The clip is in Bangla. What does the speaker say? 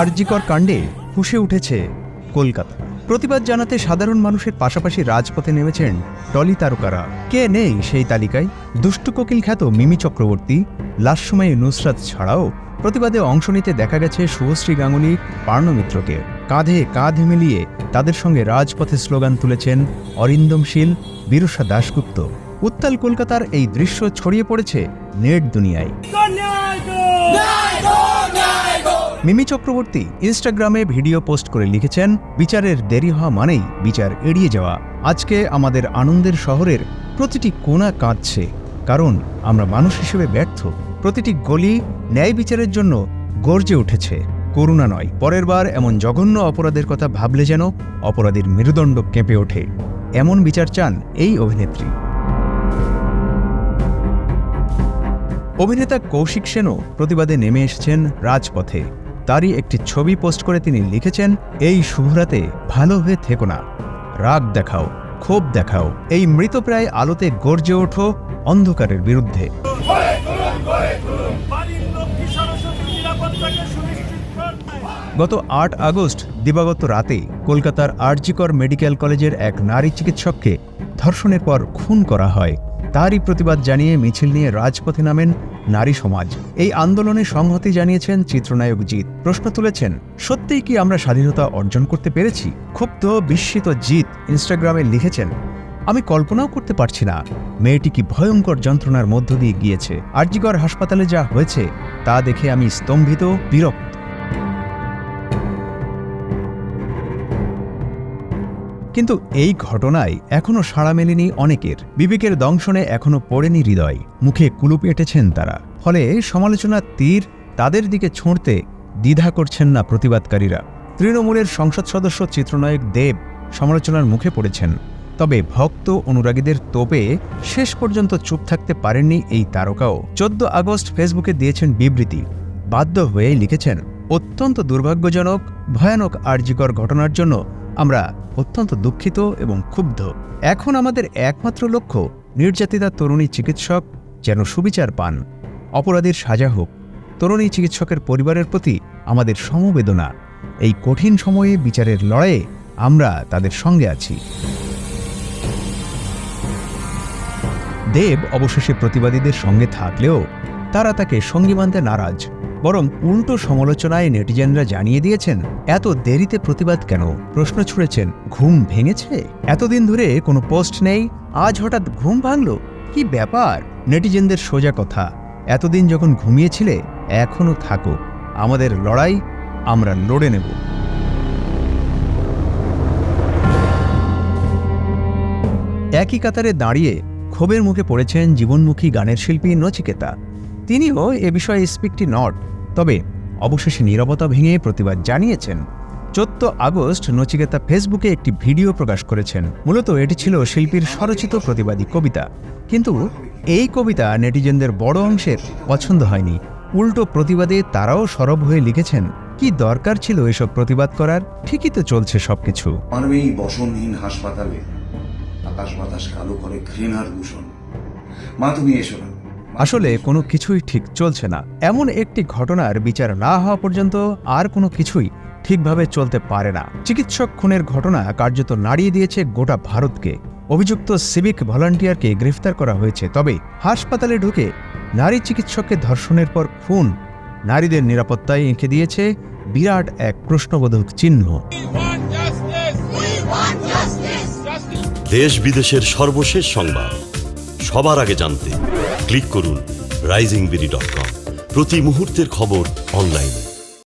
আরজিকর কাণ্ডে ফুসে উঠেছে কলকাতা। প্রতিবাদ জানাতে সাধারণ মানুষের পাশাপাশি রাজপথে নেমেছেন টলি তারকারা। কে নেই সেই তালিকায়? দুষ্টু কোকিল খ্যাত মিমি চক্রবর্তী, লাস্যময়ী নুসরাত ছাড়াও প্রতিবাদে অংশ নিতে দেখা গেছে শুভশ্রী গাঙ্গুলি পার্ণমিত্রকে কাঁধে কাঁধ মিলিয়ে তাদের সঙ্গে রাজপথে স্লোগান তুলেছেন অরিন্দম শীল বিরসা দাশগুপ্ত। উত্তাল কলকাতার এই দৃশ্য ছড়িয়ে পড়েছে নেট দুনিয়ায়। মিমি চক্রবর্তী ইনস্টাগ্রামে ভিডিও পোস্ট করে লিখেছেন, বিচারের দেরি হওয়া মানেই বিচার এড়িয়ে যাওয়া। আজকে আমাদের আনন্দের শহরের প্রতিটি কোণা কাঁদছে, কারণ আমরা মানুষ হিসেবে ব্যর্থ। প্রতিটি গলি ন্যায় বিচারের জন্য গর্জে উঠেছে। করুণা নয়, পরের বার এমন জঘন্য অপরাধের কথা ভাবলে যেন অপরাধীর মেরুদণ্ড কেঁপে ওঠে। এমন বিচার চান এই অভিনেত্রী। অভিনেতা কৌশিক সেনও প্রতিবাদে নেমে এসেছেন রাজপথে। তারই একটি ছবি পোস্ট করে তিনি লিখেছেন, এই শুভরাতে ভালো হয়ে থেকো না। রাগ দেখাও, ক্ষোভ দেখাও। এই মৃতপ্রায় আলোতে গর্জে ওঠো অন্ধকারের বিরুদ্ধে। গত আট আগস্ট, দিবাগত রাতে কলকাতার আরজিকর মেডিকেল কলেজের এক নারী চিকিৎসককে ধর্ষণের পর খুন করা হয়। তারই প্রতিবাদ জানিয়ে মিছিল নিয়ে রাজপথে নামেন নারী সমাজ। এই আন্দোলনে সংহতি জানিয়েছেন চিত্রনায়ক জিৎ। প্রশ্ন তুলেছেন, সত্যিই কি আমরা স্বাধীনতা অর্জন করতে পেরেছি? ক্ষুব্ধ, বিস্মিত জিৎ ইনস্টাগ্রামে লিখেছেন, আমি কল্পনাও করতে পারছি না। মেয়েটি কি ভয়ঙ্কর যন্ত্রণার মধ্য দিয়ে গিয়েছে? আরজিকর হাসপাতালে যা হয়েছে, তা দেখে আমি স্তম্ভিত, বিরক্ত। কিন্তু এই ঘটনায় এখনও সাড়া মেলেনি অনেকের। বিবেকের দংশনে এখনও পড়েনি হৃদয়। মুখে কুলুপ এঁটেছেন তারা। ফলে সমালোচনার তীর, তাদের দিকে ছুঁড়তে দ্বিধা করছেন না প্রতিবাদকারীরা। তৃণমূলের সংসদ সদস্য চিত্রনায়ক দেব সমালোচনার মুখে পড়েছেন। তবে ভক্ত অনুরাগীদের তোপে শেষ পর্যন্ত চুপ থাকতে পারেননি এই তারকাও। চোদ্দ আগস্ট ফেসবুকে দিয়েছেন বিবৃতি। বাধ্য হয়ে লিখেছেন, অত্যন্ত দুর্ভাগ্যজনক, ভয়ানক, আর্যিকর ঘটনার জন্য আমরা অত্যন্ত দুঃখিত এবং ক্ষুব্ধ। এখন আমাদের একমাত্র লক্ষ্য নির্যাতিতা তরুণী চিকিৎসক যেন সুবিচার পান। অপরাধীর সাজা হোক। তরুণী চিকিৎসকের পরিবারের প্রতি আমাদের সমবেদনা। এই কঠিন সময়ে বিচারের লড়াইয়ে আমরা তাদের সঙ্গে আছি। দেব অবশেষে প্রতিবাদীদের সঙ্গে থাকলেও তারা তাকে সঙ্গী মানতে নারাজ। বরং উল্টো সমালোচনায় নেটিজেনরা জানিয়ে দিয়েছেন, এত দেরিতে প্রতিবাদ কেন? প্রশ্ন ছুড়েছেন, ঘুম ভেঙেছে? এতদিন ধরে কোনো পোস্ট নেই, আজ হঠাৎ ঘুম ভাঙল? কি ব্যাপার? নেটিজেনদের সোজা কথা, এতদিন যখন ঘুমিয়েছিলে এখনও থাকো। আমাদের লড়াই, আমরা লড়ে নেব। একই কাতারে দাঁড়িয়ে ক্ষোভের মুখে পড়েছেন জীবনমুখী গানের শিল্পী নচিকেতা। তিনিও এ বিষয়ে স্পিকটি নট তবে অবশেষে নীরবতা ভেঙে প্রতিবাদ জানিয়েছেন। চোদ্দ আগস্ট নচিকেতা ফেসবুকে একটি ভিডিও প্রকাশ করেছেন। মূলত এটি ছিল শিল্পীর স্বরচিত প্রতিবাদী কবিতা। কিন্তু এই কবিতা নেটিজেনদের বড় অংশের পছন্দ হয়নি। উল্টো প্রতিবাদে তারাও সরব হয়ে লিখেছেন, কি দরকার ছিল এসব প্রতিবাদ করার? ঠিকই তো চলছে সবকিছু। বসনহীন হাসপাতালে আকাশ বাতাস কালো করে ঘৃণার দূষণ মা, তুমি এসো না। আসলে কোনো কিছুই ঠিক চলছে না। এমন একটি ঘটনার বিচার না হওয়া পর্যন্ত আর কোনো কিছুই ঠিকভাবে চলতে পারে না। চিকিৎসক খুনের ঘটনা কার্যত নাড়িয়ে দিয়েছে গোটা ভারতকে। অভিযুক্ত সিভিক ভলান্টিয়ারকে গ্রেফতার করা হয়েছে, তবে হাসপাতালে ঢুকে নারী চিকিৎসককে ধর্ষণের পর খুন। নারীদের নিরাপত্তায় এঁকে দিয়েছে বিরাট এক প্রশ্নবোধক চিহ্ন। দেশ বিদেশের সর্বশেষ সংবাদ। সবার আগে জানতে ক্লিক করুন রাইজিং বিডি ডট কম প্রতি মুহূর্তের খবর অনলাইনে